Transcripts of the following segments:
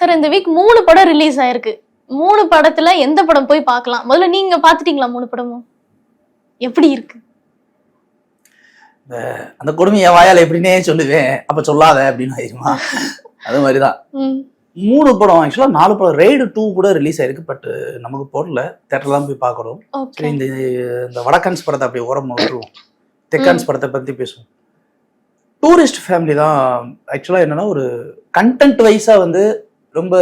Sir இந்த week மூணு படம் ரிலீஸ் ஆயிருக்கு. மூணு படத்துல எந்த படம் போய் பார்க்கலாம்? முதல்ல நீங்க பாத்துட்டீங்களா மூணு படமும்? எப்படி இருக்கு? அந்த கொடுமையை வாயால எப்படின்னே சொல்லுவேன். அப்ப சொல்லாத அப்படின்னு ஆயிருமா அது மாதிரிதான். மூணு படம் ஆக்சுவலா நாலு படம் ரெய்டு டூ கூட ரிலீஸ் ஆயிருக்கு பட் நமக்கு போடல. தேட்டர்ல தான் போய் பார்க்குறோம். சரி இந்த இந்த வடக்கன்ஸ் படத்தை அப்படியே ஓரமா விட்டுருவோம். தெக்கான்ஸ் படத்தை பத்தி பேசுவோம். டூரிஸ்ட் ஃபேமிலி தான் ஆக்சுவலா என்னன்னா ஒரு கண்டென்ட் வைஸா வந்து ரொம்ப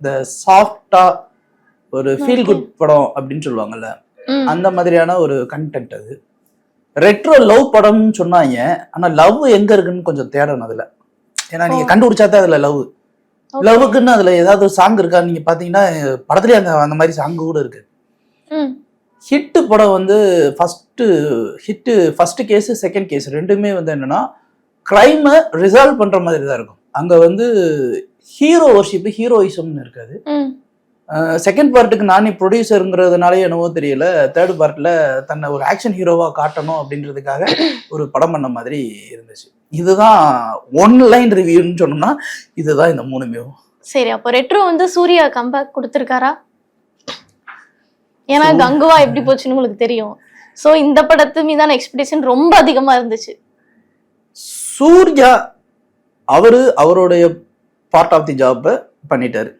இந்த சாஃப்டா ஒரு ஃபீல் குட் படம் அப்படின்னு சொல்லுவாங்கல்ல அந்த மாதிரியான ஒரு கண்டென்ட் அது. ரெட்ரோ லவ் படம்னு சொன்னாங்க. ஆனா லவ் எங்க இருக்குன்னு கொஞ்சம் தேடணும் அதுல. ஏன்னா நீங்க. கண்டுபிடிச்சா தான் அதுல லவ். லவ்வுக்குன்னு அதுல ஏதாவது சாங் இருக்கா? நீங்க பாத்தீங்கன்னா படத்துலயே அந்த அந்த மாதிரி சாங் கூட இருக்கு. ம், ஹிட் படம் வந்து first hit first case second case ரெண்டுமே வந்து என்னன்னா கிரைமை ரிசால்வ் பண்ற மாதிரி தான் இருக்கும். அங்க வந்து ஹீரோ ஒர்ஷிப் ஹீரோயிசம்னு இருக்காது. செகண்ட் பார்ட்டுக்கு நானே ப்ரொடியூசருங்கிறதுனாலே என்னவோ தெரியல. தேர்ட் பார்ட்ல தன்னை ஒரு ஆக்ஷன் ஹீரோவா காட்டணும் அப்படின்றதுக்காக ஒரு படம் பண்ண மாதிரி இருந்துச்சு. இதுதான் ஒன் லைன் ரிவ்யூன்னு சொன்னோம்னா இதுதான் இந்த மூணுமே. சரி அப்போ ரெட்ரோ வந்து சூர்யா கம்பேக் கொடுத்திருக்காரா? ஏன்னா கங்குவா எப்படி போச்சுன்னு உங்களுக்கு தெரியும். சோ இந்த படத்து மீதான எக்ஸ்பெக்டேஷன் ரொம்ப அதிகமா இருந்துச்சு. சூர்யா அவரு அவருடைய பார்ட் ஆஃப் தி ஜாப்பை பண்ணிட்டாரு.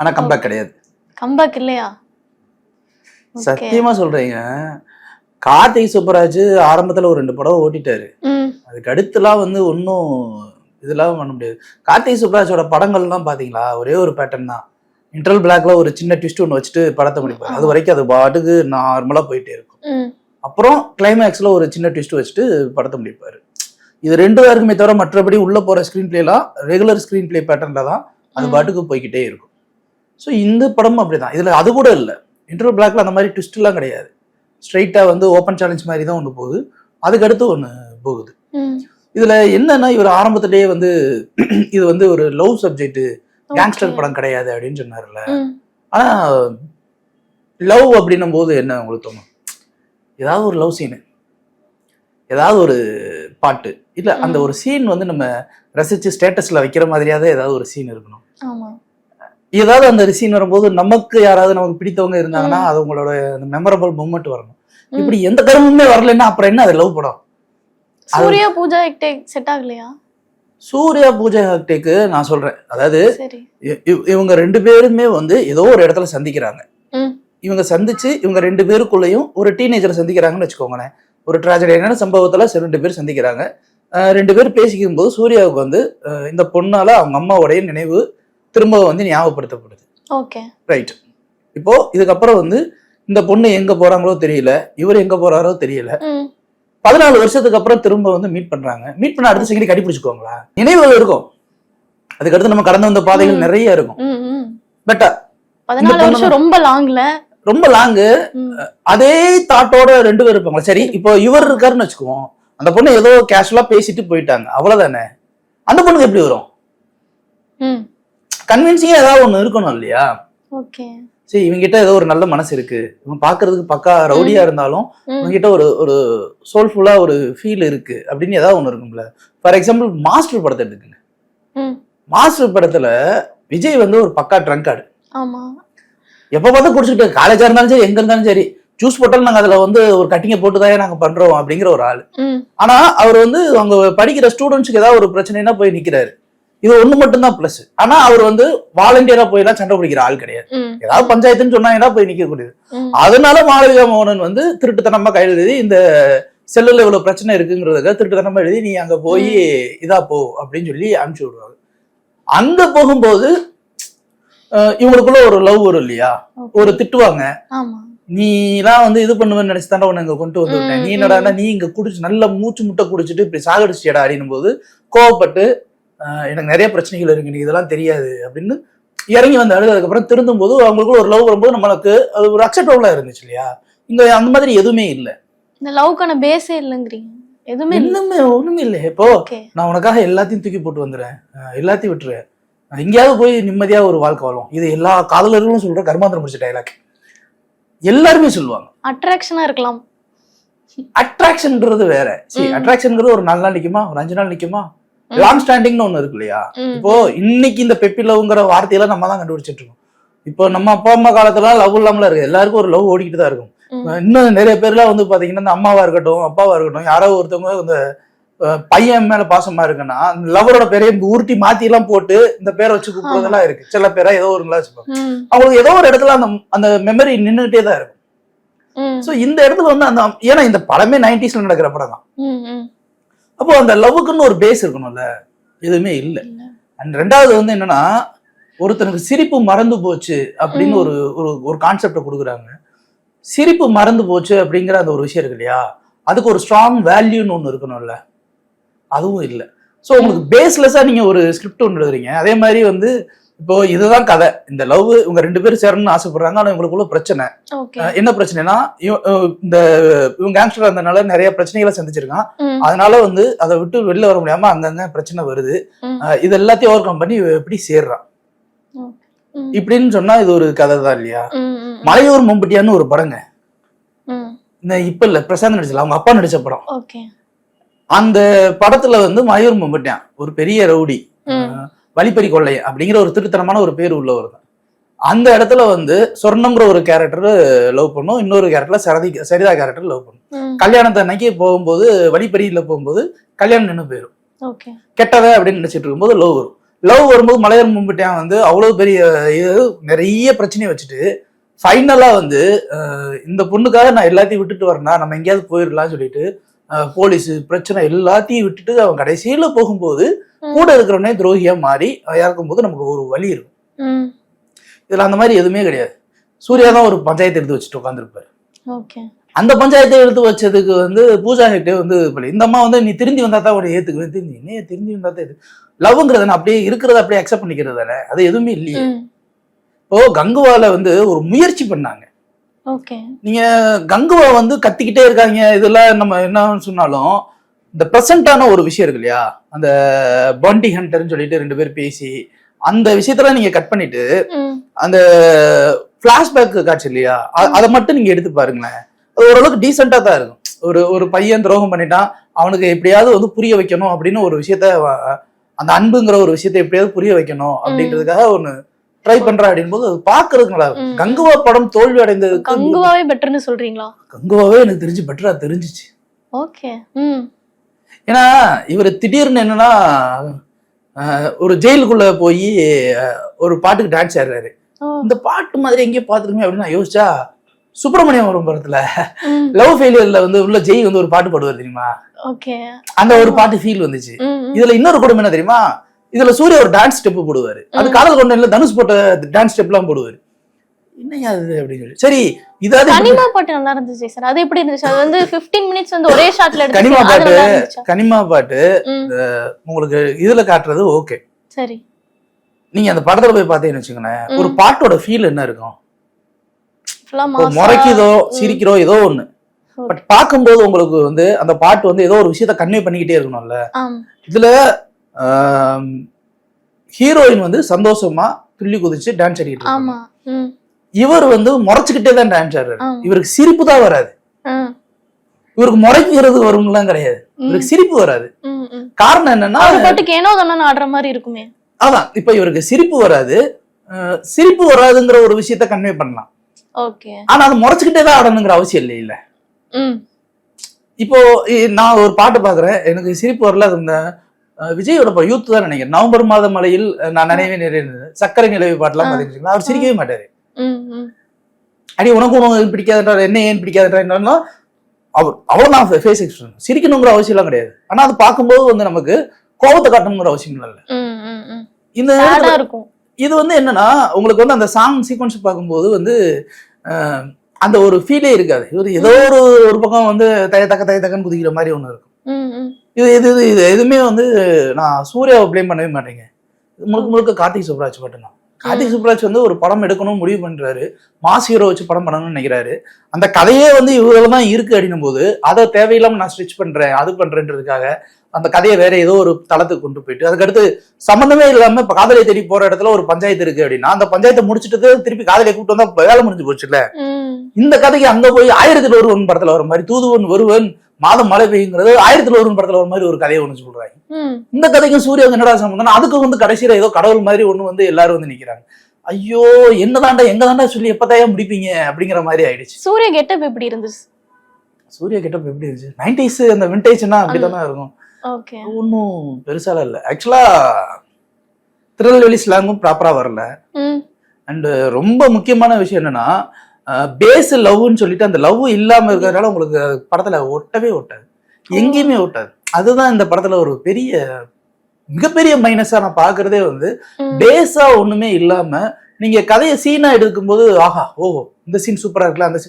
ஆனா கம்பேக் கிடையாது. கம்பேக் இல்லையா. சத்தியமா சொல்றீங்க. கார்த்திக் சுப்பராஜ் ஆரம்பத்துல ஒரு ரெண்டு படம் ஓட்டிட்டாரு. அதுக்கு அடுத்துலாம் வந்து ஒன்றும் இதெல்லாம் பண்ண முடியாது. கார்த்திக் சுப்ராஜோட படங்கள்லாம் பாத்தீங்களா? ஒரே ஒரு பேட்டர்ன் தான். இன்டர்வல் பிளாக்ல ஒரு சின்ன ட்விஸ்ட் ஒன்று வச்சுட்டு படத்தை முடிப்பாரு. அது வரைக்கும் அது பாட்டுக்கு நார்மலா போயிட்டே இருக்கும். அப்புறம் கிளைமேக்ஸ்ல ஒரு சின்ன ட்விஸ்ட் வச்சுட்டு படத்தை முடிப்பாரு. இது ரெண்டு பேருக்குமே தவிர மற்றபடி உள்ள போற ஸ்க்ரீன் பிளேலாம் ரெகுலர் ஸ்க்ரீன் பிளே பேட்டர்ன்ல தான் அது. பாட்டுக்கு போய்க்கிட்டே இருக்கும். ஸோ இந்த படமும் அப்படிதான். இதுல அது கூட இல்லை. இன்டர்வல் பிளாக்ல அந்த மாதிரி twist எல்லாம் கிடையாது. ஸ்ட்ரைட்டா வந்து ஓப்பன் சேலஞ்ச் மாதிரி தான் ஒன்று போகுது. அதுக்கு அடுத்து ஒன்று போகுது. இதுல என்னன்னா இவர் ஆரம்பத்திலேயே வந்து இது வந்து ஒரு லவ் சப்ஜெக்ட் கேங்ஸ்டர். படம் கிடையாது அப்படின்னு சொன்னார்ல. ஆனா லவ் அப்படின்னும் போது என்ன உங்களுக்கு தோணும்? ஏதாவது ஒரு லவ் சீனு ஏதாவது ஒரு பாட்டு. இல்ல அந்த. ஒரு சீன் வந்து நம்ம ரசிச்சு ஸ்டேட்டஸ்ல வைக்கிற மாதிரியாவது ஏதாவது ஒரு சீன் இருக்கணும். ஆமா. ஏதாவது அந்த சீன் வரும்போது நமக்கு யாராவது நமக்கு பிடித்தவங்க இருந்தாங்கன்னா அது உங்களோட அந்த மெமரபிள் மூமெண்ட் வரணும். இப்படி எந்த கருமுமே வரலைன்னா அப்புறம் என்ன அது லவ் படம்? சூர்யா பூஜா செட் ஆகலையா? சூர்யா பூஜை ஹாக்டேக்கு நான் சொல்றேன். அதாவது இவங்க ரெண்டு பேருமே வந்து ஏதோ ஒரு இடத்துல சந்திக்கிறாங்க. இவங்க சந்திச்சு இவங்க ரெண்டு பேருக்குள்ளேயும் ஒரு டீனேஜரை சந்திக்கிறாங்கன்னு வச்சுக்கோங்களேன். ஒரு ட்ராஜடியான சம்பவத்துல ரெண்டு பேர் சந்திக்கிறாங்க. ரெண்டு பேர் பேசிக்கும் போது சூர்யாவுக்கு வந்து இந்த பொண்ணால அவங்க அம்மாவுடைய நினைவு திரும்ப வந்து ஞாபகப்படுத்தப்படுது. ஓகே. ரைட் இப்போ இதுக்கப்புறம் வந்து இந்த பொண்ணு எங்க போறாங்களோ தெரியல இவர் எங்க போறாரோ தெரியல. பதினாலு வருஷத்துக்கு அப்புறம் திரும்ப வந்து மீட் பண்றாங்க. மீட் பண்ண அடுத்த செகண்ட் கடிபிடிச்சுக்கோங்களா நினைவுகள் இருக்கும். அதுக்கடுத்து நம்ம கடந்து வந்த பாதைகள். நிறைய இருக்கும். ம், ம். பட் பதினாலு வருஷம் ரொம்ப லாங்ல ரொம்ப லாங்கு அதே தாட்டோட ரெண்டு பேர் இருப்பாங்க. சரி இப்போ இவர் இருக்காருன்னு வச்சுக்குவோம். அந்த பொண்ணு ஏதோ கேஷுவலா பேசிட்டு போயிட்டாங்க. அவ்வளவுதானே? அந்த பொண்ணுக்கு எப்படி வரும்? கன்வின்சிங்கா ஏதாவது ஒண்ணு இருக்கணும் இல்லையா? சரி இவங்கிட்ட ஏதோ ஒரு நல்ல மனசு இருக்கு. இவன் பாக்குறதுக்கு பக்கா ரவுடியா இருந்தாலும் இவங்கிட்ட ஒரு ஒரு சோல்ஃபுல்லா ஒரு ஃபீல் இருக்கு. அப்படின்னு ஏதாவது ஒண்ணு இருக்கும்ல. ஃபார் எக்ஸாம்பிள் மாஸ்டர் படத்தை எடுத்துக்கங்க. மாஸ்டர் படத்துல விஜய் வந்து ஒரு பக்கா ட்ரங்கார்டு ஆமா. எப்ப பார்த்தா குடிச்சுக்கிட்டு காலேஜா இருந்தாலும் சரி எங்க இருந்தாலும் சரி. ஜூஸ் போட்டாலும் நாங்க அதுல வந்து ஒரு கட்டிங்க போட்டுதான் நாங்க பண்றோம் அப்படிங்கிற ஒரு ஆள். ஆனா அவர் வந்து அவங்க படிக்கிற ஸ்டூடெண்ட்ஸ்க்கு ஏதாவது ஒரு பிரச்சனைனா போய் நிக்கிறாரு. இது ஒண்ணு மட்டும்தான் பிளஸ் ஆனா அவர் வந்து வாலண்டியரா போய் எல்லாம் சண்டை பிடிக்கிற ஆள் கிடையாது. ஏதாவது பஞ்சாயத்துன்னு சொன்னாங்கன்னா போய் நிக்க கூடியது. அதனால மாளவிகா மோகனன் வந்து திருட்டுத்தனமா கையில் எழுதி இந்த செல்லுல இவ்வளவு பிரச்சனை இருக்குங்கிறதுக்காக திருட்டுத்தனமா எழுதி நீ அங்க போய் இதா போ அப்படின்னு சொல்லி அனுப்பிச்சு விடுவாங்க அங்க போகும்போது இவங்களுக்குள்ள ஒரு லவ் வரும் இல்லையா. ஒரு திட்டுவாங்க. ஆமா நீ எல்லாம் வந்து இது பண்ணுவேன்னு நினைச்சு தாண்டா உன்னை இங்க கொண்டு வந்து விட்டேன். நீ என்னடான்னா நீ இங்க குடிச்சு நல்ல மூச்சு முட்டை குடிச்சிட்டு இப்படி சாகடிச்சியடா அப்படின்னும் போது கோவப்பட்டு எனக்கு நிறைய பிரச்சனைகள் இருக்கு எனக்கு இதெல்லாம் தெரியாது அப்படின்னு இறங்கி வந்து அழுது அப்புறம் திருந்தும் போது அவங்களுக்குள்ள ஒரு லவ் வரும்போது நம்மளுக்கு அது ஒரு அக்செப்டபுளா இருந்துச்சு இல்லையா? இங்க அந்த மாதிரி எதுவுமே இல்ல. இந்த லவ்க்கான பேஸே இல்லைங்கிறீங்க. எதுவுமே இன்னுமே ஒண்ணுமே இல்லை. இப்போ நான் உனக்காக எல்லாத்தையும் தூக்கி போட்டு வந்துடுறேன் எல்லாத்தையும் விட்டுருவேன் நான் எங்கேயாவது போய் நிம்மதியா ஒரு வாழ்க்கை வாழும் இது எல்லா காதலர்களும் சொல்ற கர்மாந்திரம் முடிச்ச டைலாக் எல்லாருமே சொல்லுவாங்க. அட்ராக்ஷனா இருக்கலாம். அட்ராக்ஷன்ன்றது வேற. சரி. அட்ராக்ஷன்ங்கிறது ஒரு நாலு நாள் நிக்குமா? ஒரு அஞ்சு நாள் நிக்குமா? லாங் ஸ்டாண்டிங்னு ஒண்ணு இருக்கு இல்லையா. இப்போ இன்னைக்கு இந்த பெப்பி லவ்ங்கிற வார்த்தையெல்லாம் நம்ம தான் கண்டுபிடிச்சிட்டு இருக்கோம். இப்போ நம்ம அப்பா அம்மா காலத்துல லவ் இல்லாமல இருக்கு எல்லாருக்கும் ஒரு லவ் ஓடிக்கிட்டு தான் இருக்கும். இன்னும் நிறைய பேர்லாம் வந்து பாத்தீங்கன்னா இந்த அம்மாவா இருக்கட்டும் அப்பாவா இருக்கட்டும் யாரோ ஒருத்தவங்க இந்த பையன் மேல பாசமா இருக்குன்னா லவரோட பேரையே உருட்டி மாத்தி எல்லாம் போட்டு இந்த பேரை வச்சு கூப்பிடுறதெல்லாம் இருக்கு. சில பேரா ஏதோ ஒரு வச்சுப்பாங்க. அவங்களுக்கு ஏதோ ஒரு இடத்துல அந்த அந்த மெமரி நின்னுகிட்டே தான் இருக்கும். சோ இந்த இடத்துல வந்து அந்த ஏன்னா இந்த படமே நைன்டிஸ்ல நடக்கிற படம் தான். அப்போ அந்த லவ்வுக்குன்னு ஒரு பேஸ் இருக்கணும்ல? எதுவுமே இல்ல. அண்ட் ரெண்டாவது வந்து என்னன்னா ஒருத்தனுக்கு சிரிப்பு மறந்து போச்சு அப்படின்னு ஒரு ஒரு ஒரு கான்செப்டை கொடுக்குறாங்க. சிரிப்பு மறந்து போச்சு அப்படிங்கிற அந்த ஒரு விஷயம் இருக்கு இல்லையா? அதுக்கு ஒரு ஸ்ட்ராங் வேல்யூன்னு ஒன்று இருக்கணும்ல? அதுவும் இல்லை. ஸோ உங்களுக்கு பேஸ்லெஸ்ஸா நீங்க ஒரு ஸ்கிரிப்ட் ஒன்று எழுதுறீங்க. அதே மாதிரி வந்து இப்போ இதுதான் கதை. இந்த லவ் இவங்க ரெண்டு பேரும் சேரணும்னு ஆசைப்படுறாங்க ஆனா இவங்களுக்குள்ள பிரச்சனை. என்ன பிரச்சனைனா இந்த இவங்க கேங்ஸ்டர் இருந்தனால நிறைய பிரச்சனைகளை சந்திச்சிருக்கான். அதனால வந்து அதை விட்டு வெளில வர முடியாம அங்கங்க பிரச்சனை வருது. இது எல்லாத்தையும் ஓவர் கம் பண்ணி எப்படி சேர்றான். இப்படின்னு சொன்னா இது ஒரு கதை தான் இல்லையா. மலையூர் மம்பட்டியான்னு ஒரு படங்க. இந்த இப்ப இல்ல பிரசாந்த் நடிச்சல அவங்க அப்பா நடிச்ச படம். அந்த படத்துல வந்து மலையூர் மம்பட்டியான் ஒரு பெரிய ரவுடி வழிப்பறி கொள்ளை அப்படிங்கிற ஒரு திருத்தனமான ஒரு பேர் உள்ளவர் தான் அந்த இடத்துல வந்து சொர்ணம்ங்கிற ஒரு கேரக்டர் லவ் பண்ணும் இன்னொரு கேரக்டர்ல சரதி சரிதா கேரக்டர் லவ் பண்ணும். கல்யாணத்து அன்னைக்கு போகும்போது வழிப்பறியில போகும்போது கல்யாணம் நின்று போயிடும் ஓகே. கெட்டவ அப்படின்னு நினைச்சிட்டு இருக்கும்போது லவ் வரும். லவ் வரும்போது மலையாளம் மும்பிட்டான் வந்து அவ்வளவு பெரிய இது நிறைய பிரச்சனையை வச்சுட்டு ஃபைனலா வந்து இந்த பொண்ணுக்காக நான் எல்லாத்தையும் விட்டுட்டு வரேன்னா நம்ம எங்கேயாவது போயிடலாம்னு சொல்லிட்டு போலீஸ் பிரச்சனை எல்லாத்தையும் விட்டுட்டு அவன் கடைசியில போகும்போது. கூட இருக்கிறவனே துரோகியா மாறி அஹ், இறக்கும்போது நமக்கு ஒரு வழி இருக்கும். இதுல அந்த மாதிரி எதுவுமே கிடையாது சூர்யா தான் ஒரு பஞ்சாயத்து எடுத்து வச்சுட்டு உட்காந்துருப்பாரு அந்த பஞ்சாயத்தை எடுத்து வச்சதுக்கு வந்து பூஜா ஹெக்டே வந்து. இந்த அம்மா வந்து நீ திருந்தி வந்தா தான் உடைய ஏத்துக்குவேன் திருந்தி என்ன திருந்தி வந்தா தான் லவ்ங்கிறத அப்படியே இருக்கிறத அப்படியே அக்செப்ட் பண்ணிக்கிறது தானே அது எதுவுமே இல்லையே. இப்போ கங்குவால வந்து ஒரு முயற்சி பண்ணாங்க நீங்க கங்குவா வந்து கத்திக்கிட்டே இருக்காங்க இதெல்லாம் நம்ம என்ன சொன்னாலும் இந்த ப்ரெசண்டான ஒரு விஷயம் இருக்கு இல்லையா? அந்த பாண்டி ஹண்டர்னு சொல்லிட்டு ரெண்டு பேர் பேசி அந்த விஷயத்தெல்லாம் நீங்க கட் பண்ணிட்டு. அந்த பிளாஷ்பேக் காட்சி இல்லையா? அதை மட்டும் நீங்க எடுத்து பாருங்களேன். அது ஓரளவுக்கு டீசெண்டா தான் இருக்கும். ஒரு ஒரு பையன் துரோகம் பண்ணிட்டான் அவனுக்கு எப்படியாவது வந்து புரிய வைக்கணும் அப்படின்னு ஒரு விஷயத்த அந்த அன்புங்கிற ஒரு விஷயத்த எப்படியாவது புரிய வைக்கணும் அப்படின்றதுக்காக ஒண்ணு ட்ரை பண்றா அப்படின் போது பாக்குறதுக்கு நல்லா இருக்கும். கங்குவா படம் தோல்வி அடைந்ததுக்கு கங்குவாவே பெட்டர்னு சொல்றீங்களா? கங்குவாவே எனக்கு தெரிஞ்சு பெட்டரா தெரிஞ்சுச்சு. ஓகே. ஏன்னா இவர் திடீர்னு என்னன்னா ஒரு ஜெயிலுக்குள்ள போய் ஒரு பாட்டுக்கு டான்ஸ் ஆடுறாரு. இந்த பாட்டு மாதிரி எங்கேயோ பாத்துருமே அப்படின்னு நான் யோசிச்சா சுப்பிரமணியம் வரும் படத்துல. லவ் ஃபெயிலியர்ல வந்து உள்ள ஜெய் வந்து ஒரு பாட்டு பாடுவார் தெரியுமா? ஓகே. அந்த ஒரு பாட்டு ஃபீல் வந்துச்சு. இதுல இன்னொரு குடும்பம் என்ன தெரியுமா? இதுல சூர்யா ஒரு டான்ஸ் ஸ்டெப் போடுவாரு. அது காதல் கொண்ட இல்ல தனுஷ் போட்ட டான்ஸ் ஸ்டெப் எல்லாம் போடுவாரு. என்னையா அது அப்படின்னு சொல்லி. சரி இதாவது கனிமா பாட்டு நல்லா இருந்துச்சு சார். அது எப்படி இருந்துச்சு? அது வந்து 15 மினிட்ஸ் வந்து ஒரே ஷாட்ல கனிமா எடுத்து அது பாட்டு கனிமா பாட்டு. உங்களுக்கு இதுல காட்டுறது ஓகே சரி. நீங்க அந்த படத்துல போய் பார்த்தீங்கன்னு வச்சுக்கோங்களேன் ஒரு. பாட்டோட ஃபீல் என்ன இருக்கும்? முறைக்குதோ. சிரிக்கிறோ ஏதோ ஒண்ணு. பட் பார்க்கும்போது உங்களுக்கு வந்து அந்த பாட்டு வந்து ஏதோ ஒரு விஷயத்த கன்வே பண்ணிக்கிட்டே இருக்கணும்ல. ஆம். இதுல ஹீரோயின் வந்து சந்தோஷமா துள்ளி குதிச்சு டான்ஸ் ஆடிட்டு இருக்காங்க. இவர் வந்து முறைச்சுக்கிட்டே தான் டான்ஸ் ஆடுறாரு. இவருக்கு சிரிப்பு தான் வராது. இவருக்கு முறைக்கிறது வரும்லாம் கிடையாது. இவருக்கு சிரிப்பு வராது. காரணம் என்னன்னா ஏனோ தானே ஆடுற மாதிரி இருக்குமே. அதான் இப்ப இவருக்கு சிரிப்பு வராது. சிரிப்பு வராதுங்கிற ஒரு விஷயத்த கன்வே பண்ணலாம். ஓகே. ஆனா அது முறைச்சுக்கிட்டே தான் ஆடணுங்கிற அவசியம் இல்லை இல்ல. இப்போ நான் ஒரு பாட்டு பாக்குறேன். எனக்கு சிரிப்பு வரல அது விஜயோட யூத் தான் நினைக்கிறேன். நவம்பர் மாத மலையில் நான் நினைவே நிறைய சக்கரை நிலவு ஆ. பாத்தீங்கன்னா அவர் சிரிக்கவே மாட்டாரு. அடி உனக்கு உனக்கு பிடிக்காதுன்றார் என்ன ஏன் பிடிக்காதுன்றா அவர் அவ்வளவு நான் ஃபேஸ் எக்ஸ்பிரஷன் சிரிக்கணுங்கிற அவசியம் எல்லாம் கிடையாது. ஆனா அது பார்க்கும்போது வந்து நமக்கு கோபத்தை காட்டணுங்கிற அவசியம் இல்லை இந்த இது வந்து என்னன்னா உங்களுக்கு வந்து அந்த சாங் சீக்வன்ஸ் பார்க்கும்போது வந்து அந்த ஒரு ஃபீலே இருக்காது. இவர் ஏதோ ஒரு ஒரு பக்கம் வந்து தய தக்க தய தக்கன்னு குதிக்கிற மாதிரி ஒன்று இருக்கும். இது இது இது இது எதுவுமே வந்து நான் சூர்யாவை ப்ளேம் பண்ணவே மாட்டேங்க. முழுக்க முழுக்க கார்த்திக் சுப்ராஜ் மட்டும்தான். கார்த்திக் சுப்ராஜ் வந்து ஒரு படம் எடுக்கணும் முடிவு பண்றாரு. மாஸ் ஹீரோ வச்சு படம் பண்ணணும்னு நினைக்கிறாரு. அந்த கதையே வந்து இவங்கள தான் இருக்கு அப்படின்னும் போது அதை தேவையில்லாம நான் ஸ்டிச் பண்றேன் அது பண்றேன்றதுக்காக அந்த கதையை வேற ஏதோ ஒரு தளத்துக்கு கொண்டு போயிட்டு அதுக்கடுத்து சம்மந்தமே இல்லாம இப்ப காதலியை தேடி போற இடத்துல ஒரு பஞ்சாயத்து இருக்கு அப்படின்னா அந்த பஞ்சாயத்தை முடிச்சிட்டு திருப்பி காதலியை கூப்பிட்டு வந்தா வேலை முடிஞ்சு போச்சுல்ல? ம். இந்த கதைக்கு அங்க போய் ஆயிரத்தில் ஒருவன் படத்துல வர மாதிரி தூதுவன் ஒருவன் மாதம் மழை பெய்யுங்கிறது ஆயிரத்தில் ஒருவன் படத்துல வர மாதிரி ஒரு கதையை ஒண்ணு சொல்றாங்க. இந்த கதைக்கும் சூர்யா என்னடா சம்பந்தம் அதுக்கு வந்து கடைசியில ஏதோ கடவுள் மாதிரி ஒண்ணு வந்து எல்லாரும் வந்து நிக்கிறாங்க. ஐயோ என்னதாண்டா எங்க தாண்டா சொல்லி எப்பதாயா முடிப்பீங்க அப்படிங்கிற மாதிரி ஆயிடுச்சு. சூர்யா கெட்டப் எப்படி இருந்துச்சு? சூர்யா கெட்டப் எப்படி இருந்துச்சு? நைன்டிஸ் அந்த விண்டேஜ்னா அப்படிதானே இருக்கும். ஒன்றும் பெருசாலாம் இல்லை. ஆக்சுவலா திருநெல்வேலி ஸ்லாங்கும் ப்ராப்பரா வரல. அண்ட் ரொம்ப முக்கியமான விஷயம் என்னன்னா பேஸ் லவ்னு சொல்லிட்டு அந்த லவ் இல்லாம இருக்கிறதுனால உங்களுக்கு படத்துல ஒட்டவே ஒட்டாது. எங்கேயுமே ஒட்டாது. அதுதான் இந்த படத்துல ஒரு பெரிய மிகப்பெரிய மைனஸா நான் பாக்குறதே வந்து. பேஸா ஒண்ணுமே இல்லாம நீங்க கதையை சீனா எடுக்கும்போது ஆஹா ஓஹோ இந்த சீன் சூப்பரா இருக்குல்ல அந்த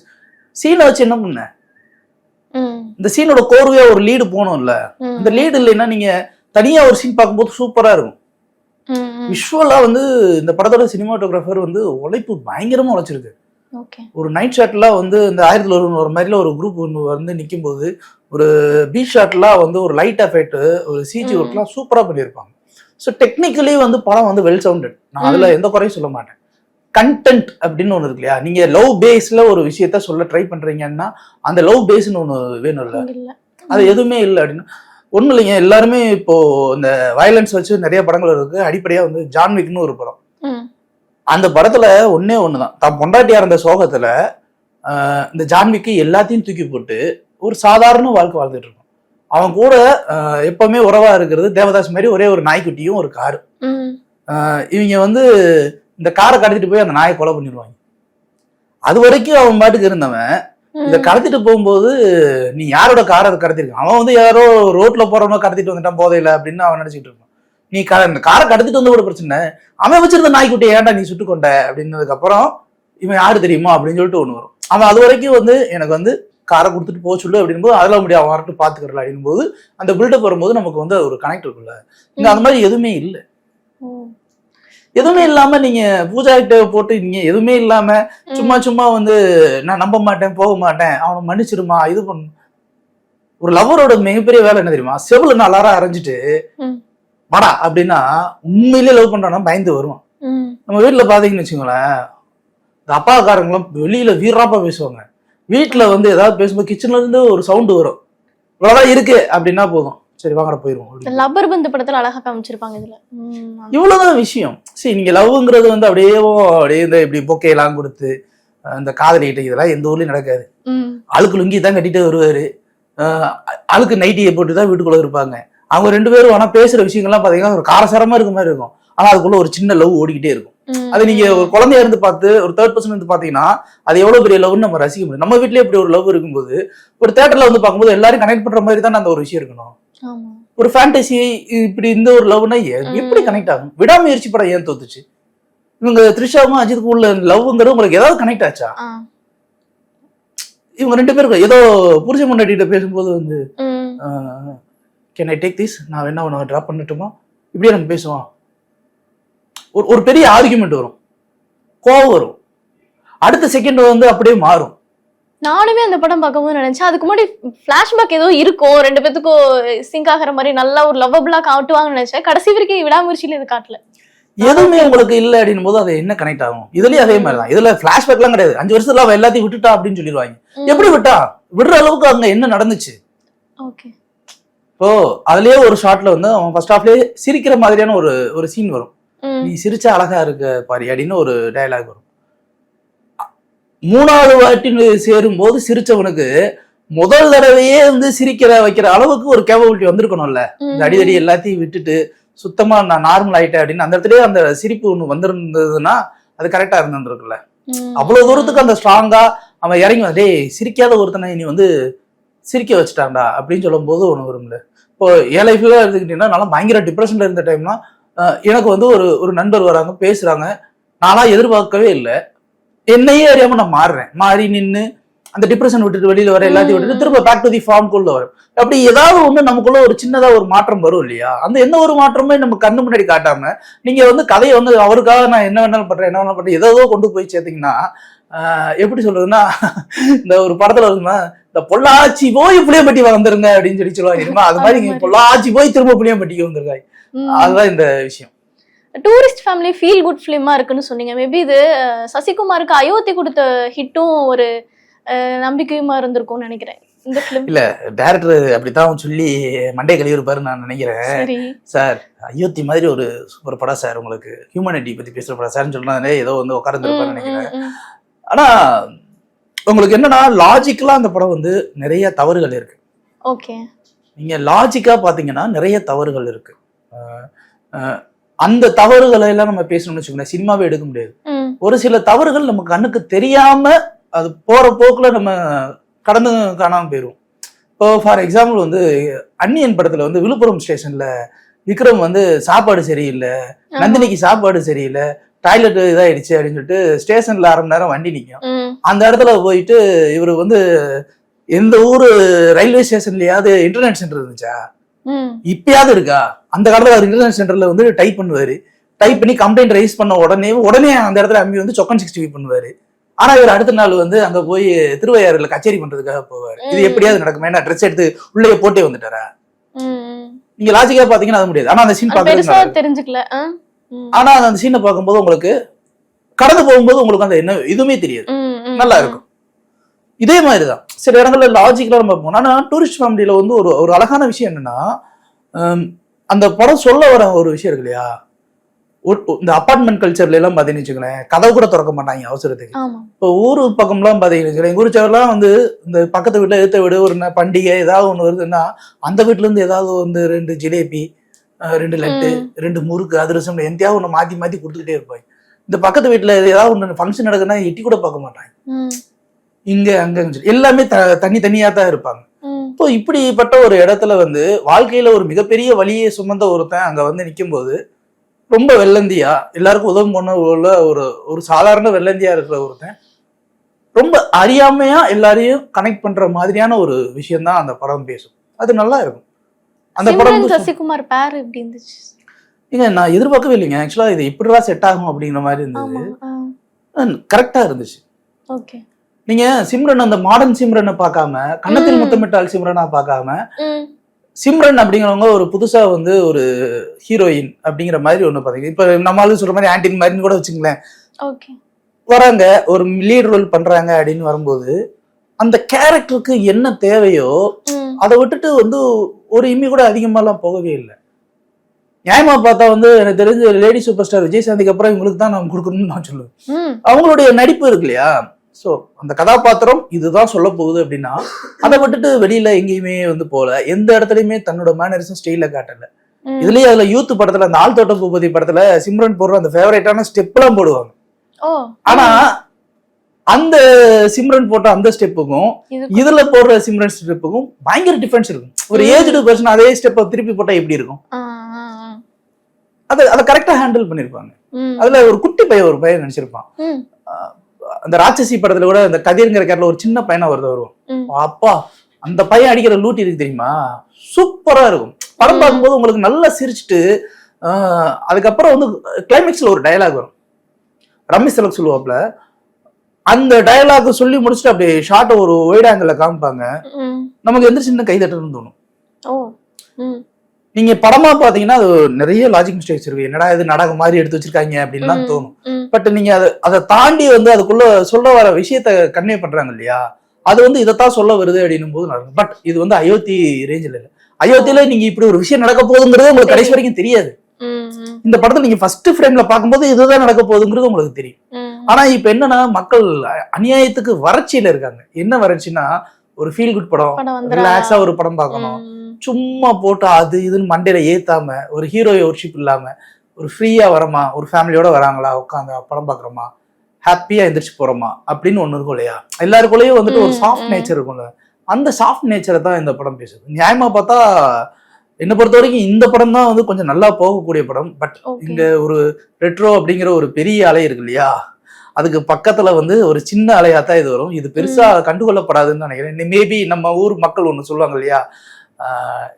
சீனை வச்சு என்ன பண்ண? இந்த சீனோட கோர்வையா ஒரு லீடு போகணும்ல. இந்த லீடு இல்லைன்னா நீங்க தனியா ஒரு சீன் பார்க்கும்போது சூப்பரா இருக்கும். விஷுவலா வந்து இந்த படத்தோட சினிமாட்டோகிராஃபர் வந்து உழைப்பு பயங்கரமா உழைச்சிருக்கு. ஒரு நைட் ஷாட்லாம் வந்து இந்த ஆயிரத்துல ஒரு ஒரு மாதிரில ஒரு குரூப் ஒன்று வந்து நிற்கும் போது ஒரு பீச் ஷாட்லாம் வந்து ஒரு லைட் எஃபெக்ட் ஒரு சிஜி. ஒர்க்லாம் சூப்பரா பண்ணியிருப்பாங்க. ஸோ டெக்னிக்கலி வந்து படம் வந்து வெல் சவுண்டட் நான் அதுல எந்த குறையும் சொல்ல மாட்டேன். கண்டென்ட் அப்படின்னு ஒன்று இருக்கு இல்லையா நீங்க லவ் பேஸ்ல ஒரு விஷயத்த சொல்ல ட்ரை பண்றீங்கன்னா அந்த லவ் பேஸ்னு ஒன்று இங்க இல்ல? அது எதுவுமே இல்லை அப்படின்னா ஒன்றும் இல்லைங்க. எல்லாருமே இப்போ இந்த வயலன்ஸ் வச்சு நிறைய படங்கள் இருக்கு. அடிப்படையா வந்து ஜான்விக்னு ஒரு படம். அந்த படத்துல ஒன்னே ஒண்ணுதான். தான் பொண்டாட்டியா இருந்த சோகத்துல இந்த ஜான்விக்கு எல்லாத்தையும் தூக்கி போட்டு ஒரு சாதாரண வாழ்க்கை வாழ்ந்துட்டு இருக்கும் அவன் கூட எப்பவுமே உறவா இருக்கிறது தேவதாஸ் மாதிரி ஒரே ஒரு நாய்க்குட்டியும் ஒரு காரு. இவங்க வந்து இந்த காரை கடத்திட்டு போய் அந்த நாயை கொலை பண்ணிடுவாங்க. அது வரைக்கும் அவன் பாட்டுக்கு இருந்தவன். இதை கடத்திட்டு போகும்போது நீ யாரோட காரை அதை கடத்திருக்க அவன் வந்து யாரோ ரோட்ல போறவனோ கடத்திட்டு வந்துட்டான் போதையில அப்படின்னு அவன் நினைச்சிட்டு இருப்பான். நீ க இந்த காரை கடத்திட்டு வந்து கூட பிரச்சனை அவன் வச்சிருந்த நாய்க்குட்டியை ஏன்டா நீ சுட்டு கொண்ட? அப்படின்னதுக்கு அப்புறம் இவன் யாரு தெரியுமா? அப்படின்னு சொல்லிட்டு ஒண்ணு வரும். அவன் அது வரைக்கும் வந்து எனக்கு வந்து காரை கொடுத்துட்டு போக சொல்லு அப்படின் போது அதில் முடியும் அவன் வரட்டு பாத்துக்கிறல அப்படின் போது அந்த பில்டப் வரும்போது நமக்கு வந்து ஒரு கனெக்ட் இருக்குல்ல இங்க அந்த மாதிரி எதுவுமே இல்லை. எதுவுமே இல்லாம நீங்க பூஜா கிட்ட போட்டு நீங்க எதுவுமே இல்லாம சும்மா சும்மா வந்து நான் நம்ப மாட்டேன் போக மாட்டேன் அவனை மன்னிச்சிருமா இது பண்ணு ஒரு லவ்வரோட மிகப்பெரிய வேலை என்ன தெரியுமா? செவுல நாலாரா அரைஞ்சிட்டு. வாடா அப்படின்னா உண்மையிலேயே லவ் பண்றானா பயந்து வருவான். நம்ம வீட்டுல பாத்தீங்கன்னு வச்சுக்கோங்களேன் இந்த அப்பாக்காரங்களும் வெளியில வீராப்பா பேசுவாங்க. வீட்டுல வந்து ஏதாவது பேசும்போது கிச்சன்ல இருந்து ஒரு சவுண்டு வரும். இவ்வளவுதான் இருக்கு அப்படின்னா போதும். சரி வாங்கடா போயிருவோம். லப்பர் பந்து படத்துல அழகா காமிச்சிருப்பாங்க இதுல. இவ்வளவுதான் விஷயம். சரி நீங்க லவ்ங்கிறது வந்து அப்படியே அப்படியே இந்த இப்படி பொக்கை எல்லாம் கொடுத்து அஹ் இந்த காதலிகிட்ட இதெல்லாம் எந்த ஊர்லயும் நடக்காது. அழுக்கு லுங்கி தான் கட்டிட்டு வருவாரு. அழுக்கு நைட்டியை போட்டு தான் வீட்டுக்குள்ள இருப்பாங்க. அவங்க ரெண்டு பேரும் ஆனா பேசுற விஷயங்கள்லாம் பாத்தீங்கன்னா ஒரு காரசாரமா இருக்க மாதிரி இருக்கும். ஆனா அதுக்குள்ள ஒரு சின்ன லவ் ஓடிக்கிட்டே இருக்கும். அது நீங்க ஒரு குழந்தையா இருந்து பார்த்து ஒரு தேர்ட் பர்சன் இருந்து பாத்தீங்கன்னா அது எவ்வளவு பெரிய லவ்னு நம்ம ரசிக்க முடியும். நம்ம வீட்லயே இப்படி ஒரு லவ் இருக்கும்போது ஒரு தேட்டர்ல வந்து பார்க்கும்போது எல்லாரும் கனெக்ட் பண்ற மாதிரி தான் அந்த ஒரு விஷயம் இருக்கணும். ஒரு ஃபேண்டசி இப்படி இந்த ஒரு லவ்னா எப்படி. கனெக்ட் ஆகும்? விடாமுயற்சி படம் ஏன் தோத்துச்சு? இவங்க த்ரிஷாவும் அஜித்துக்கும் உள்ள லவ்ங்கிறது உங்களுக்கு ஏதாவது கனெக்ட் ஆச்சா? இவங்க ரெண்டு பேருக்கும் ஏதோ புருஷ முன்னாடிட்ட பேசும்போது வந்து கேன் ஐ டேக் திஸ் நான் வேணா உனக்கு ட்ராப் பண்ணட்டுமா? இப்படியே நம்ம பேசுவோம். ஒரு ஒரு பெரிய ஆர்குமெண்ட் வரும். கோவம் வரும். அடுத்த செகண்ட் வந்து அப்படியே மாறும். நானுமே அந்த படம் பார்க்கும்போது நினைச்சேன் அதுக்கு முன்னாடி பிளாஷ்பேக் ஏதோ இருக்கும் ரெண்டு பேத்துக்கும் சிங்க் ஆகிற மாதிரி நல்லா ஒரு லவ்வபிளா காட்டுவாங்கன்னு நினைச்சேன். கடைசி வரைக்கும் விடாமுயற்சியில இது காட்டல. எதுவுமே உங்களுக்கு இல்ல அப்படின்னும் போது அது என்ன கனெக்ட் ஆகும்? இதுலயும் அதே மாதிரி தான் இதுல பிளாஷ்பேக்லாம் கிடையாது. அஞ்சு வருஷத்துல அவ எல்லாத்தையும் விட்டுட்டா அப்படின்னு சொல்லிடுவாங்க. எப்படி விட்டா? விடுற அளவுக்கு அங்க என்ன நடந்துச்சு? ஓகே. இப்போ அதுலயே ஒரு ஷாட்ல வந்து அவன் ஃபர்ஸ்ட் ஹாஃப்லயே சிரிக்கிற மாதிரியான ஒரு ஒரு சீன் வரும். நீ சிரிச்சா அழகா இருக்க பாரி அப்படின்னு ஒரு டயலாக் வரும். மூணாவது வாட்டி சேரும்போது சிரிச்சவனுக்கு முதல் தடவையே வந்து சிரிக்கிற வைக்கிற அளவுக்கு ஒரு கேபபிலிட்டி வந்திருக்கணும்ல. இந்த அடிதடி எல்லாத்தையும் விட்டுட்டு சுத்தமா நான் நார்மல் ஆயிட்டேன் அப்படின்னு அந்த இடத்துலயே அந்த சிரிப்பு ஒண்ணு வந்திருந்ததுன்னா அது கரெக்டா இருந்திருக்குல்ல. அவ்வளவு தூரத்துக்கு அந்த ஸ்ட்ராங்கா அவன் இறங்கி டேய் சிரிக்காத ஒருத்தனை நீ வந்து சிரிக்க வச்சுட்டான்டா அப்படின்னு சொல்லும் போது ஒண்ணு வரும்ல. இப்போ என் லைஃப்ல எடுத்துக்கிட்டீங்கன்னா நல்லா பயங்கர டிப்ரெஷன்ல இருந்த டைம்லாம் எனக்கு வந்து ஒரு ஒரு நண்பர் வராங்க பேசுறாங்க. நானா எதிர்பார்க்கவே இல்லை. என்னையே அறியாம நான் மாறுறேன். மாறி நின்னு அந்த டிப்ரெஷன் விட்டுட்டு வெளியில வர எல்லாத்தையும் விட்டுட்டு திரும்ப பேக் டு தி ஃபார்ம் குள்ள வரும். அப்படி ஏதாவது ஒண்ணு நமக்குள்ள ஒரு சின்னதா ஒரு மாற்றம் வரும் இல்லையா? அந்த எந்த ஒரு மாற்றமே நம்ம கண்ணு முன்னாடி காட்டாம நீங்க வந்து கதையை வந்து அவருக்காக நான் என்ன வேணாலும் பண்றேன் என்ன வேணாலும் பண்றேன் ஏதோ கொண்டு போய் சேர்த்தீங்கன்னா எப்படி சொல்றதுன்னா இந்த ஒரு படத்துல வருமா இந்த பொள்ளாச்சி போய் புளியம்பட்டி வந்துருங்க அப்படின்னு சொல்லி சொல்லுவாங்க அது மாதிரி. பொள்ளாச்சி போய் திரும்ப புளியம்பட்டிக்கு வந்துருங்க அதுதான் இந்த விஷயம். டூரிஸ்ட் ஃபேமிலி ஃபீல் குட் ஃபிலிமா இருக்குன்னு சொன்னீங்க. மேபி இது சசிகுமாருக்கு அயோத்தி கொடுத்த ஹிட்டும் ஒரு நம்பிக்கையுமா இருந்திருக்கும்னு நினைக்கிறேன். இந்த ஃபிலிம் இல்ல டேரக்டர் அப்படித்தான் சொல்லி மண்டே கழிவுப்பாரு நான் நினைக்கிறேன். சரி. அயோத்தி மாதிரி ஒரு சூப்பர் படம் சார் உங்களுக்கு. ஹியூமனிட்டி பத்தி பேசுற படம் சார்னு சொன்னாலே ஏதோ வந்து உட்கார்ந்துருப்பாருன்னு நினைக்கிறேன். ஆனா உங்களுக்கு என்னன்னா லாஜிக்கலா அந்த படம் வந்து நிறைய தவறுகள் இருக்கு. ஓகே நீங்க லாஜிக்கா பாத்தீங்கன்னா நிறைய தவறுகள் இருக்கு. அந்த தவறுகளை எல்லாம் நம்ம பேசணும்னு வச்சுக்கோங்களேன். சினிமாவே எடுக்க முடியாது. ஒரு சில தவறுகள் நம்ம கண்ணுக்கு தெரியாம அது போற போக்குல நம்ம கடந்து காணாம போயிரும். இப்போ ஃபார் எக்ஸாம்பிள் வந்து அன்னியன் படத்துல வந்து விழுப்புரம் ஸ்டேஷன்ல விக்ரம் வந்து சாப்பாடு சரியில்லை. நந்தினிக்கு சாப்பாடு சரியில்லை டாய்லெட் இதாயிடுச்சு அப்படின்னு சொல்லிட்டு ஸ்டேஷன்ல அரை மணி நேரம் வண்டி நிற்கும் அந்த இடத்துல போயிட்டு இவர் வந்து எந்த ஊரு ரயில்வே ஸ்டேஷன்லயாவது இன்டர்நெட் சென்டர் இருந்துச்சா? இப்பயாவது இருக்கா? அந்த காலத்துல அவர் இன்டர்நெட் சென்டர்ல வந்து டைப் பண்ணுவாரு. டைப் பண்ணி கம்ப்ளைண்ட் ரைஸ் பண்ண உடனே உடனே அந்த இடத்துல அம்பி வந்து சொக்கன் சிக்ஸ்டி பண்ணுவாரு. ஆனா இவர் அடுத்த நாள் வந்து அங்க போய் திருவையாறுல கச்சேரி பண்றதுக்காக போவாரு. இது. எப்படியாவது நடக்குமா? என்ன ட்ரெஸ் எடுத்து உள்ளே போட்டே வந்துட்டாரா. நீங்க லாஜிக்கா பாத்தீங்கன்னா அது முடியாது. ஆனா அந்த சீன் பாக்குறது தெரிஞ்சுக்கல. ஆனா அந்த சீனை பார்க்கும்போது உங்களுக்கு கடந்து போகும்போது உங்களுக்கு அந்த என்ன எதுவுமே தெரியாது. நல்லா. இருக்கும். இதே மாதிரிதான். சில இடங்கள்ல லாஜிக்கலா நம்ம போகணும் ஆனா டூரிஸ்ட் ஃபேமிலியில வந்து ஒரு ஒரு அழகான விஷயம் என்னன்னா அந்த படம் சொல்ல வர ஒரு விஷயம் இருக்கு இல்லையா? இந்த அபார்ட்மெண்ட் கல்ச்சர்ல எல்லாம் பாத்தீங்கன்னு வச்சுக்கோங்களேன் கதவு கூட திறக்க மாட்டாங்க அவசரத்துக்கு. இப்போ ஊர் பக்கம்லாம் பாத்தீங்கன்னு வச்சுக்கோங்களேன் எங்க ஊர் சைடுலாம் வந்து இந்த பக்கத்து வீட்டுல எடுத்த வீடு ஒரு பண்டிகை ஏதாவது ஒண்ணு வருதுன்னா அந்த வீட்டுல இருந்து ஏதாவது வந்து ரெண்டு ஜிலேபி ரெண்டு லட்டு. ரெண்டு முறுக்கு அதிரசம் எந்தையாவது ஒண்ணு மாத்தி மாத்தி கொடுத்துக்கிட்டே இருப்பாங்க. இந்த பக்கத்து வீட்டுல ஏதாவது ஒண்ணு ஃபங்க்ஷன் நடக்குன்னா எட்டி கூட பார்க்க மாட்டாங்க. இங்க அங்க எல்லாமே த தனி தனியா தான் இருப்பாங்க. இப்போ இப்படிப்பட்ட ஒரு இடத்துல வந்து வாழ்க்கையில ஒரு மிகப்பெரிய வழியை சுமந்த ஒருத்தன் அங்க வந்து நிக்கும்போது ரொம்ப வெள்ளந்தியா எல்லாருக்கும் உதவி பண்ண உள்ள ஒரு ஒரு சாதாரண வெள்ளந்தியா இருக்கிற ஒருத்தன் ரொம்ப அறியாமையா எல்லாரையும் கனெக்ட் பண்ற மாதிரியான ஒரு விஷயம் தான் அந்த படம் பேசும். அது நல்லா இருக்கும். அந்த படம் சசிகுமார் பேர் எப்படி இருந்துச்சு? ஏங்க நான் எதிர்பார்க்கவே இல்லைங்க. ஆக்சுவலா இது இப்படிதான் செட் ஆகும் அப்படிங்கிற மாதிரி இருந்தது. கரெக்டா இருந்துச்சு. ஓகே நீங்க சிம்ரன் அந்த மாடர்ன் சிம்ரனை பார்க்காம கன்னத்தில் முத்தமிட்டால் சிம்ரனா பார்க்காம சிம்ரன் அப்படிங்கிறவங்க ஒரு புதுசா வந்து ஒரு ஹீரோயின் அப்படிங்கிற மாதிரி ஒண்ணு பாத்தீங்க இப்ப நம்மளால சொல்ற மாதிரி ஆன்டின் மாதிரின்னு கூட வச்சுங்களேன் வராங்க ஒரு லீட் ரோல் பண்றாங்க அப்படின்னு வரும்போது அந்த கேரக்டருக்கு என்ன தேவையோ அதை விட்டுட்டு வந்து ஒரு இம்மி கூட அதிகமாலாம் போகவே இல்லை. நியாயமா பார்த்தா வந்து எனக்கு தெரிஞ்ச லேடி சூப்பர் ஸ்டார் விஜய் சாந்திக்கு அப்புறம் இவங்களுக்கு தான் நான் கொடுக்கணும்னு நான் சொல்லுவேன். அவங்களுடைய நடிப்பு இருக்கு இல்லையா? சோ அந்த கதாபாத்திரம் இதுதான் சொல்ல போகுது அப்படின்னா அதை விட்டுட்டு வெளியில எங்கேயுமே வந்து போல எந்த இடத்துலயுமே தன்னோட மேனரிசம் ஸ்டைல காட்டல. இதுலயே அதுல யூத் படத்துல அந்த ஆள் தோட்ட பூபதி படத்துல சிம்ரன் போடுற அந்த ஃபேவரட்டான ஸ்டெப் எல்லாம் போடுவாங்க. ஆனா அந்த சிம்ரன் போட்ட அந்த ஸ்டெப்புக்கும் இது இதுல போடுற சிம்ரன் ஸ்டெப்புக்கும் பயங்கர டிஃபரன்ஸ் இருக்கும். ஒரு. ஏஜ்டு பர்சன் அதே ஸ்டெப்பை திருப்பி போட்டா எப்படி இருக்கும். அதை அதை கரெக்டா ஹேண்டில் பண்ணிருப்பாங்க. அதுல ஒரு குட்டி பையன் ஒரு பையன் நினைச்சிருப்பான் அந்த ராட்சசி படத்துல கூட அந்த கதிர்ங்கிற கேரள ஒரு சின்ன பையனா வருது வருவோம் ம். அப்பா அந்த பையன் அடிக்கிற லூட்டி இருக்கு தெரியுமா? சூப்பரா இருக்கும். படம். பார்க்கும்போது உங்களுக்கு நல்லா சிரிச்சுட்டு அதுக்கப்புறம் வந்து கிளைமேக்ஸ்ல ஒரு டயலாக் வரும். ரமேஷ் செலக் சொல்லுவாப்ல அந்த டயலாக் சொல்லி முடிச்சுட்டு அப்படியே ஷார்ட்டை ஒரு ஒயிட் ஆங்கிள் காமிப்பாங்க. நமக்கு எந்த சின்ன கை தட்டணும்னு தோணும். நீங்க படமா பாத்தீங்கன்னா அது நிறைய லாஜிக் மிஸ்டேக்ஸ் இருக்கு. என்னடா இது நாடகம் மாதிரி எடுத்து வச்சிருக்காங்க அப்படின்லாம். தோணும். பட் நீங்க அதை அதை தாண்டி வந்து அதுக்குள்ள சொல்ல வர விஷயத்த கன்வே பண்றாங்க இல்லையா? அது வந்து இதைத்தான் சொல்ல வருது அப்படின்னும் போது நடக்கும் பட் இது வந்து அயோத்தி ரேஞ்சில் இல்லை. அயோத்தியில நீங்க இப்படி ஒரு விஷயம் நடக்க போகுதுங்கிறது உங்களுக்கு கடைசி வரைக்கும் தெரியாது. இந்த படத்தை நீங்க ஃபர்ஸ்ட் ஃப்ரேம்ல பார்க்கும்போது இதுதான் நடக்க போகுதுங்கிறது உங்களுக்கு தெரியும். ஆனா இப்ப என்னன்னா மக்கள் அநியாயத்துக்கு வறட்சியில இருக்காங்க. என்ன வறட்சினா ஒரு ஃபீல் குட் படம். ரிலாக்ஸா ஒரு படம் பார்க்கணும். சும்மா போட்டு அது இதுன்னு மண்டையில ஏத்தாம ஒரு ஹீரோ ஒர்ஷிப் இல்லாம ஒரு ஃப்ரீயா வரமா ஒரு ஃபேமிலியோட வராங்களா? உட்காந்து படம் பாக்குறோமா? ஹாப்பியா எந்திரிச்சு போறோமா? அப்படின்னு ஒண்ணு இருக்கும் இல்லையா? எல்லாருக்குள்ளேயும் வந்துட்டு ஒரு சாஃப்ட். நேச்சர் இருக்கும்ல. அந்த சாஃப்ட் நேச்சரை தான் இந்த படம் பேசுது. நியாயமா பார்த்தா என்னை பொறுத்த வரைக்கும் இந்த படம் தான் வந்து கொஞ்சம் நல்லா போகக்கூடிய படம். பட். இங்க ஒரு ரெட்ரோ அப்படிங்கிற ஒரு பெரிய அலை இருக்கு இல்லையா? அதுக்கு பக்கத்துல வந்து ஒரு சின்ன அலையா தான் இது வரும். இது பெருசா கண்டுகொள்ளப்படாதுன்னு நினைக்கிறேன். மேபி நம்ம ஊர் மக்கள் ஒண்ணு சொல்லுவாங்க இல்லையா?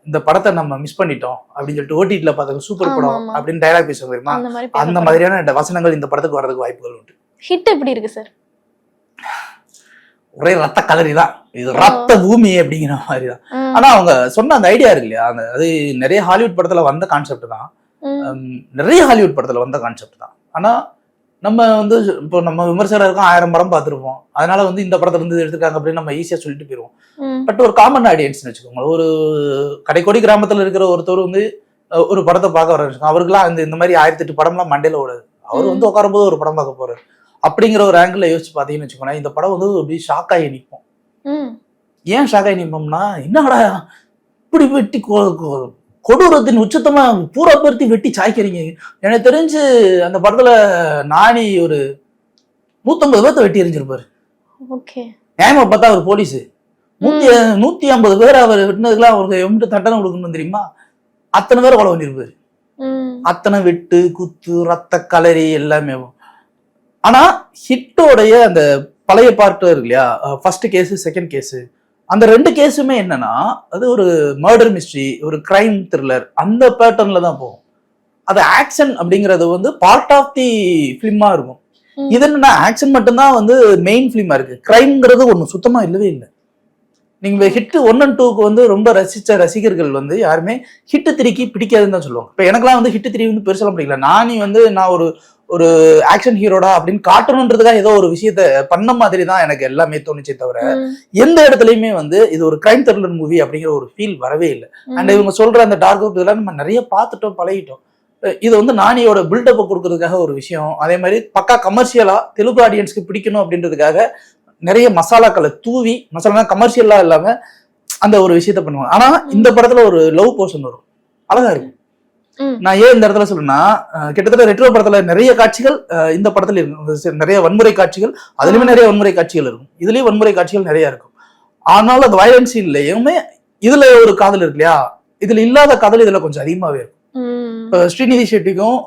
இந்த படத்தை நம்ம மிஸ் பண்ணிட்டோம் அப்படின்னு சொல்லிட்டு ஓடிடில பார்த்தாங்க சூப்பர் படம். அப்படின்னு டைலாக் பேசுவாங்க தெரியுமா? அந்த மாதிரி அந்த மாதிரியான வசனங்கள் இந்த படத்துக்கு வர்றதுக்கு வாய்ப்புகள் உண்டு. ஹிட் எப்படி இருக்கு சார் ஒரே ரத்த கலரி தான். இது ரத்த பூமி அப்படிங்கிற மாதிரி தான். ஆனா அவங்க சொன்ன அந்த ஐடியா இருக்கு இல்லையா? அந்த அது நிறைய ஹாலிவுட் படத்துல வந்த கான்செப்ட் தான். நிறைய ஹாலிவுட் படத்துல வந்த கான்செப்ட் தான். ஆனா நம்ம வந்து இப்போ நம்ம விமர்சகருக்கும் ஆயிரம் படம் பார்த்துருப்போம். அதனால வந்து இந்த படத்துல இருந்து எடுத்துருக்காங்க அப்படின்னு நம்ம ஈஸியா சொல்லிட்டு போயிருவோம். ம், பட் ஒரு காமன் ஆடியன்ஸ்னு வச்சுக்கோங்க ஒரு கடைக்கோடி கிராமத்துல இருக்கிற ஒருத்தர் வந்து ஒரு படத்தை பார்க்க வர அவருக்குலாம் இந்த இந்த மாதிரி ஆயிரத்தி எட்டு படம்லாம் மண்டையில ஓடாது. அவர் வந்து உட்காரும்போது ஒரு படம் பார்க்க போறாரு. அப்படிங்கிற ஒரு ஆங்கிள் யோசிச்சு பார்த்தீங்கன்னு வச்சுக்கோங்களேன் இந்த படம் வந்து அப்படியே ஷாக் ஆகி நிற்போம் ஏன் ஷாக் ஆகி நிற்போம்னா என்னடா இப்படி வெட்டி கொடூரத்தின் உச்சத்தமா பூரா பருத்தி வெட்டி சாய்க்கிறீங்க. எனக்கு தெரிஞ்சு அந்த படத்துல நானி ஒரு நூத்தம்பது பேர்த்த வெட்டி எரிஞ்சிருப்பாரு ஓகே. நியாயமா பார்த்தா அவர் போலீஸ். நூத்தி நூத்தி ஐம்பது பேர் அவர் வெட்டினதுக்குலாம் அவருக்கு எம்பிட்டு தண்டனை கொடுக்கணும் தெரியுமா? அத்தனை பேர் கொலை பண்ணிருப்பாரு. அத்தனை வெட்டு குத்து ரத்த கலரி எல்லாமே. ஆனா ஹிட்டோடைய அந்த பழைய பார்ட் இருக்கு இல்லையா? ஃபர்ஸ்ட் கேஸ் செகண்ட் கேஸ் அந்த ரெண்டு கேஸுமே என்னன்னா அது ஒரு மர்டர் மிஸ்ட்ரி ஒரு கிரைம் த்ரில்லர் அந்த பேட்டர்ன்ல தான் போகும். அது ஆக்ஷன் அப்படிங்கிறது வந்து பார்ட் ஆஃப் தி ஃபிலிமா இருக்கும். இது என்னன்னா ஆக்ஷன் மட்டும்தான் வந்து மெயின் ஃபிலிமா இருக்கு. கிரைம்ங்கிறது ஒண்ணு சுத்தமா இல்லவே இல்லை. நீங்க ஹிட் ஒன் அண்ட் டூக்கு வந்து ரொம்ப ரசிச்ச ரசிகர்கள் வந்து யாருமே ஹிட் த்ரீக்கு பிடிக்காதுன்னு தான் சொல்லுவாங்க. இப்போ எனக்கெல்லாம் வந்து ஹிட் த்ரீ வந்து பெருசெல்லாம் பிடிக்கல. நானி வந்து நான் ஒரு ஒரு ஆக்ஷன் ஹீரோடா அப்படின்னு காட்டணுன்றதுக்காக ஏதோ ஒரு விஷயத்த பண்ண மாதிரி தான் எனக்கு எல்லாமே தோணுச்சே தவிர எந்த இடத்துலயுமே வந்து இது ஒரு கிரைம் த்ரில்லர் மூவி அப்படிங்கிற ஒரு ஃபீல் வரவே இல்லை. அண்ட் இவங்க சொல்ற அந்த டார்க் இதெல்லாம் நம்ம நிறைய பார்த்துட்டோம் பழகிட்டோம். இது வந்து நானியோட பில்டப் கொடுக்கறதுக்காக ஒரு விஷயம். அதே மாதிரி பக்கா கமர்ஷியலா தெலுங்கு ஆடியன்ஸ்க்கு பிடிக்கணும் அப்படின்றதுக்காக நிறைய மசாலாக்களை தூவி மசாலா கமர்ஷியலா இல்லாம அந்த ஒரு விஷயத்த பண்ணுவாங்க. ஆனா இந்த படத்துல ஒரு லவ் போர்ஷன் வரும். அழகா இருக்கும். நான் ஏன் இந்த இடத்துல சொல்றேன்னா அஹ் கிட்டத்தட்ட ரெட்ரோ படத்துல நிறைய காட்சிகள் இந்த படத்துல இருக்கும் நிறைய வன்முறை காட்சிகள் அதுலயுமே நிறைய வன்முறை காட்சிகள் இருக்கும். இதுலயும் வன்முறை காட்சிகள் நிறைய இருக்கும். ஆனாலும் அந்த வயலன்ஸ் சீன்லயுமே இதுல ஒரு காதல் இருக்கு இல்லையா? இதுல இல்லாத காதல் இதுல கொஞ்சம் அதிகமாவே இருக்கும். இப்போ ஸ்ரீநிதி ஷெட்டிக்கும்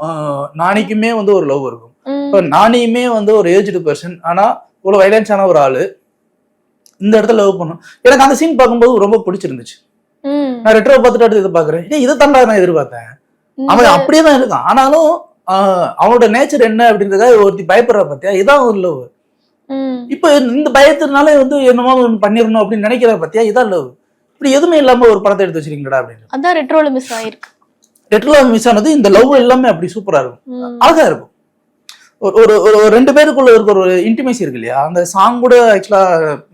நானிக்குமே வந்து ஒரு லவ் இருக்கும். இப்போ நானியுமே வந்து ஒரு ஏஜ்டு பர்சன் ஆனா இவ்வளவு வைலன்ஸான ஒரு ஆளு இந்த இடத்துல லவ் பண்ணும். எனக்கு அந்த சீன் பார்க்கும்போது ரொம்ப பிடிச்சிருந்துச்சு. நான் ரெட்ரோ பார்த்துட்டு அடுத்து இதை பாக்குறேன் இதை தாண்டா நான் எதிர்பார்த்தேன். அவன் அப்படியே தான் இருக்கான் ஆனாலும் அவனோட நேச்சர் என்ன அப்படின்றத ஒருத்தி பயப்படுறா பார்த்தியா இதான் ஒரு லவ் இப்ப இந்த பயத்தினால வந்து என்னமோ பண்ணிடணும் அப்படின்னு நினைக்கிறா பார்த்தியா இதான் லவ் இப்படி எதுவுமே இல்லாம ஒரு படத்தை எடுத்து வச்சிருக்கீங்களா அப்படின்னு. அதான் ரெட்ரோல மிஸ் ஆயிருக்கு. ரெட்ரோ மிஸ் ஆனது இந்த லவ் எல்லாமே அப்படி சூப்பரா இருக்கும். அழகா இருக்கும். ஒரு ஒரு ரெண்டு பேருக்குள்ள இருக்க ஒரு இன்டிமேசி இருக்கு இல்லையா? அந்த சாங் கூட ஆக்சுவலா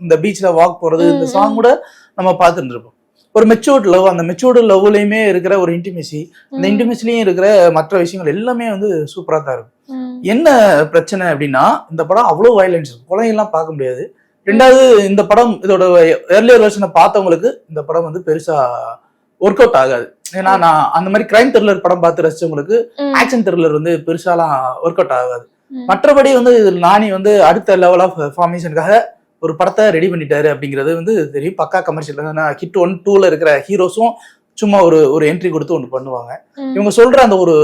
இந்த பீச்ல வாக் போறது இந்த சாங் கூட நம்ம பார்த்துட்டு இருப்போம் ஒரு மெச்சூர்ட் லவ் அந்த மெச்சூர்டு லவ்லயுமே இருக்கிற ஒரு இன்டிமேசி அந்த இன்டிமேசிலையும் இருக்கிற மற்ற விஷயங்கள் எல்லாமே வந்து சூப்பரா தான் இருக்கும். என்ன பிரச்சனை அப்படின்னா இந்த படம் அவ்வளோ வயலன்ஸ் கொலையெல்லாம் பார்க்க முடியாது. ரெண்டாவது இந்த படம் இதோட ஏர்லியர் வெர்ஷனை பார்த்தவங்களுக்கு இந்த படம் வந்து பெருசா ஒர்க் அவுட் ஆகாது. ஏன்னா நான் அந்த மாதிரி கிரைம் த்ரில்லர் படம் பார்த்து ரசிச்சவங்களுக்கு ஆக்ஷன் த்ரில்லர் வந்து பெருசாலாம் ஒர்க் அவுட் ஆகாது. மற்றபடி வந்து நானி வந்து அடுத்த லெவல் ஆஃப் ஃபார்மேஷனுக்காக ஒரு படத்தை ரெடி பண்ணிட்டாரு அப்படிங்கிறது வந்து தெரியும். பக்கா கமர்ஷியல் ஹிட் ஒன் டூல இருக்கிற ஹீரோஸும் சும்மா ஒரு ஒரு என்ட்ரி கொடுத்து ஒன்று பண்ணுவாங்க. இவங்க சொல்ற அந்த ஒரு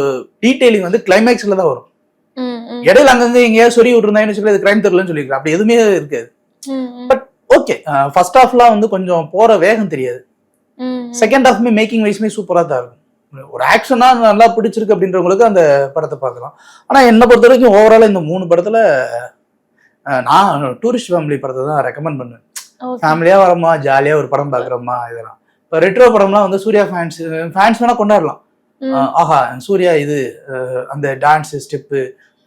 டீடைலிங் வந்து கிளைமேக்ஸ்ல தான் வரும். இடையில அங்கங்க எங்கேயாவது சொல்லி விட்டுருந்தாங்கன்னு சொல்லி இது கிரைம் த்ரில்லர்னு சொல்லியிருக்கலாம் அப்படி எதுவுமே இருக்காது. பட் ஓகே ஃபர்ஸ்ட் ஹாஃப்லாம் வந்து கொஞ்சம் போற வேகம் தெரியாது. செகண்ட் ஹாஃப்மே மேக்கிங் வைஸ்மே சூப்பரா தான் இருக்கும். ஒரு ஆக்ஷனா நல்லா பிடிச்சிருக்கு அப்படின்றவங்களுக்கு அந்த படத்தை பார்க்கலாம். ஆனா என்னை பொறுத்த வரைக்கும் ஓவரால் இந்த மூணு படத்துல நான் டூரிஸ்ட் ஃபேமிலி படத்தை தான் ரெக்கமெண்ட் பண்ணுவேன். ஓகே. ஃபேமிலியா வரமா ஜாலியா ஒரு படம் பார்க்குறோமா இதெல்லாம். இப்போ ரெட்ரோ படம்லாம் வந்து சூர்யா ஃபேன்ஸ் ஃபேன்ஸ் வேணா கொண்டாடலாம். ஆஹா சூர்யா இது அந்த டான்ஸ் ஸ்டெப்பு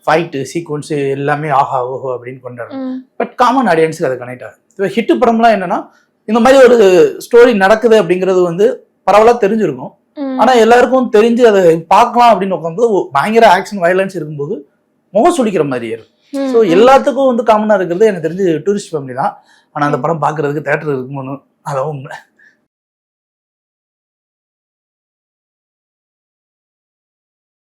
ஃபைட்டு சீக்வன்ஸ் எல்லாமே ஆஹா ஓஹோ அப்படின்னு கொண்டாடலாம். ம், பட் காமன் ஆடியன்ஸுக்கு அது கனெக்ட் ஆகுது. இப்போ ஹிட் படம்லாம் என்னன்னா இந்த மாதிரி ஒரு ஸ்டோரி நடக்குது அப்படிங்கிறது வந்து பரவலா தெரிஞ்சிருக்கும். ஆனா எல்லாருக்கும் தெரிஞ்சு அதை பார்க்கலாம் அப்படின்னு உட்காந்து பயங்கர ஆக்ஷன் வயலன்ஸ் இருக்கும்போது முகம் சுளிக்கிற மாதிரி இருக்கும் ஸோ. எல்லாத்துக்கும் வந்து காமனா இருக்கிறது எனக்கு தெரிஞ்சு டூரிஸ்ட் ஃபேமிலி தான் ஆனா அந்த படம் பார்க்கிறதுக்கு தேட்டர் இருக்குமோன்னு அதான் உண்மை